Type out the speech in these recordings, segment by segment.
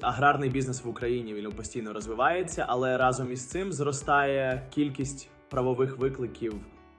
Аграрний бізнес в Україні він постійно розвивається, але разом із цим зростає кількість правових викликів,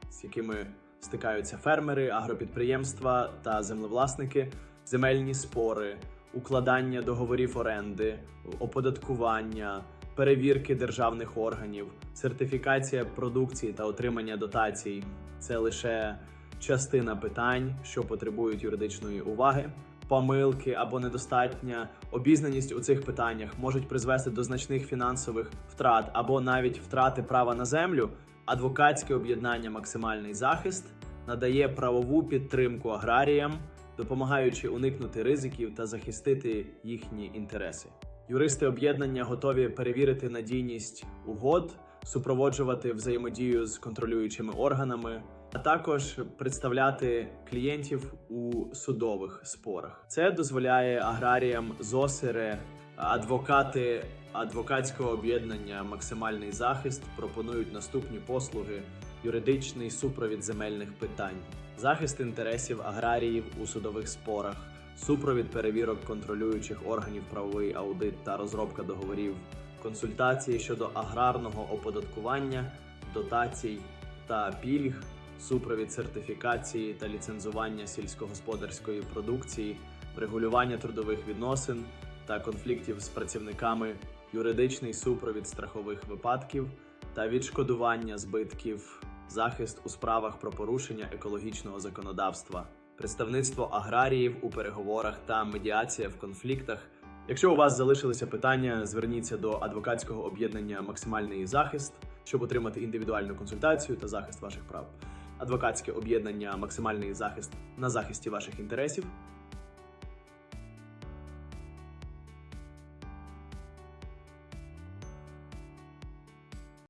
з якими стикаються фермери, агропідприємства та землевласники, земельні спори, укладання договорів оренди, оподаткування, перевірки державних органів, сертифікація продукції та отримання дотацій це лише частина питань, що потребують юридичної уваги. Помилки або недостатня обізнаність у цих питаннях можуть призвести до значних фінансових втрат або навіть втрати права на землю. Адвокатське об'єднання Максимальний захист надає правову підтримку аграріям, допомагаючи уникнути ризиків та захистити їхні інтереси. Юристи об'єднання готові перевірити надійність угод, супроводжувати взаємодію з контролюючими органами, а також представляти клієнтів у судових спорах. Це дозволяє аграріям ЗОСИРЕ, адвокати адвокатського об'єднання Максимальний захист пропонують наступні послуги: юридичний супровід земельних питань, захист інтересів аграріїв у судових спорах, супровід перевірок контролюючих органів правовий аудит та розробка договорів, консультації щодо аграрного оподаткування, дотацій та пільг, супровід сертифікації та ліцензування сільськогосподарської продукції, регулювання трудових відносин та конфліктів з працівниками, юридичний супровід страхових випадків та відшкодування збитків, захист у справах про порушення екологічного законодавства, представництво аграріїв у переговорах та медіація в конфліктах. Якщо у вас залишилися питання, зверніться до адвокатського об'єднання Максимальний захист, щоб отримати індивідуальну консультацію та захист ваших прав. Адвокатське об'єднання Максимальний захист на захисті ваших інтересів